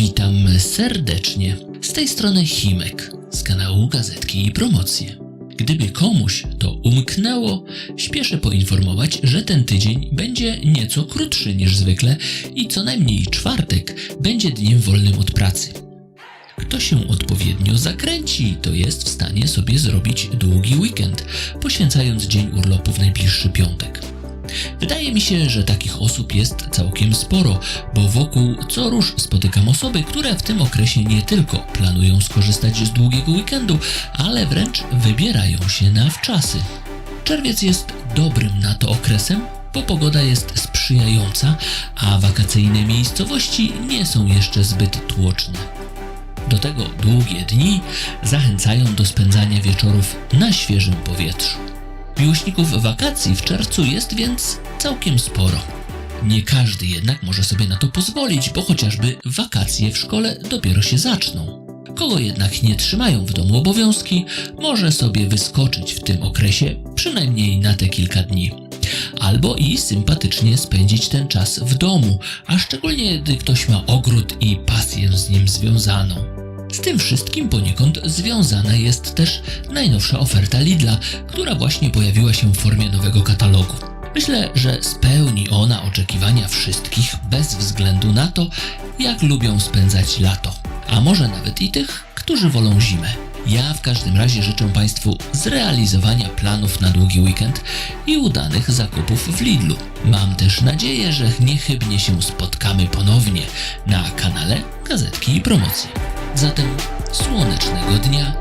Witam serdecznie. Z tej strony Himek z kanału Gazetki i Promocje. Gdyby komuś to umknęło, śpieszę poinformować, że ten tydzień będzie nieco krótszy niż zwykle i co najmniej czwartek będzie dniem wolnym od pracy. Kto się odpowiednio zakręci, to jest w stanie sobie zrobić długi weekend, poświęcając dzień urlopu w najbliższy piątek. Wydaje mi się, że takich osób jest całkiem sporo, bo wokół co róż spotykam osoby, które w tym okresie nie tylko planują skorzystać z długiego weekendu, ale wręcz wybierają się na wczasy. Czerwiec jest dobrym na to okresem, bo pogoda jest sprzyjająca, a wakacyjne miejscowości nie są jeszcze zbyt tłoczne. Do tego długie dni zachęcają do spędzania wieczorów na świeżym powietrzu. Miłośników wakacji w czerwcu jest więc całkiem sporo. Nie każdy jednak może sobie na to pozwolić, bo chociażby wakacje w szkole dopiero się zaczną. Kogo jednak nie trzymają w domu obowiązki, może sobie wyskoczyć w tym okresie przynajmniej na te kilka dni. Albo i sympatycznie spędzić ten czas w domu, a szczególnie gdy ktoś ma ogród i pasję z nim związaną. Z tym wszystkim poniekąd związana jest też najnowsza oferta Lidla, która właśnie pojawiła się w formie nowego katalogu. Myślę, że spełni ona oczekiwania wszystkich bez względu na to, jak lubią spędzać lato, a może nawet i tych, którzy wolą zimę. Ja w każdym razie życzę Państwu zrealizowania planów na długi weekend i udanych zakupów w Lidlu. Mam też nadzieję, że niechybnie się spotkamy ponownie na kanale Gazetki i Promocje. Zatem słonecznego dnia